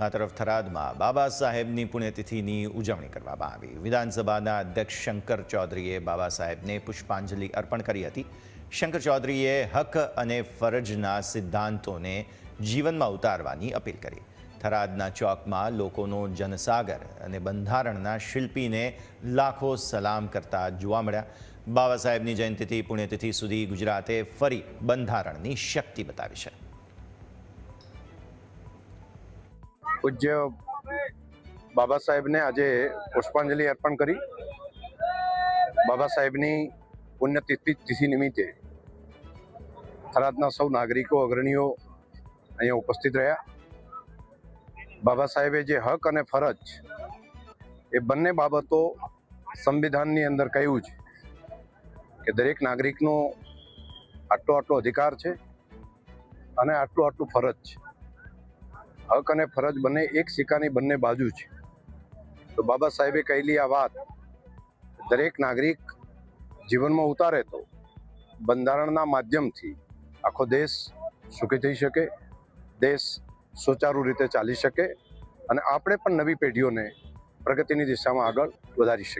આ તરફ થરાદમાં બાબા સાહેબની પુણ્યતિથિની ઉજવણી કરવામાં આવી. વિધાનસભાના અધ્યક્ષ શંકર ચૌધરીએ બાબા સાહેબને પુષ્પાંજલિ અર્પણ કરી હતી. શંકર ચૌધરીએ હક અને ફરજના સિદ્ધાંતોને જીવનમાં ઉતારવાની અપીલ કરી. થરાદના ચોકમાં લોકોનો જનસાગર અને બંધારણના શિલ્પીને લાખો સલામ કરતા જોવા મળ્યા. બાબા સાહેબની જયંતિથી પુણ્યતિથિ સુધી ગુજરાતે ફરી બંધારણની શક્તિ બતાવી છે. પૂજ્ય બાબા સાહેબને આજે પુષ્પાંજલિ અર્પણ કરી. બાબા સાહેબની પુણ્યતિથિ તિથિ નિમિત્તે થરાદના સૌ નાગરિકો, અગ્રણીઓ અહીંયા ઉપસ્થિત રહ્યા. બાબા સાહેબે જે હક અને ફરજ એ બંને બાબતો સંવિધાનની અંદર કહ્યું છે કે દરેક નાગરિકનો આટલો આટલો અધિકાર છે અને આટલું આટલું ફરજ છે. હક અને ફરજ બંને એક સિક્કાની બંને બાજુ છે. તો બાબા સાહેબે કહેલી આ વાત, દરેક નાગરિક જીવનમાં ઉતારે તો બંધારણના માધ્યમથી આખો દેશ સુખી થઈ શકે, દેશ સુચારુ રીતે ચાલી શકે અને આપણે પણ નવી પેઢીઓને પ્રગતિની દિશામાં આગળ વધારી શકીએ.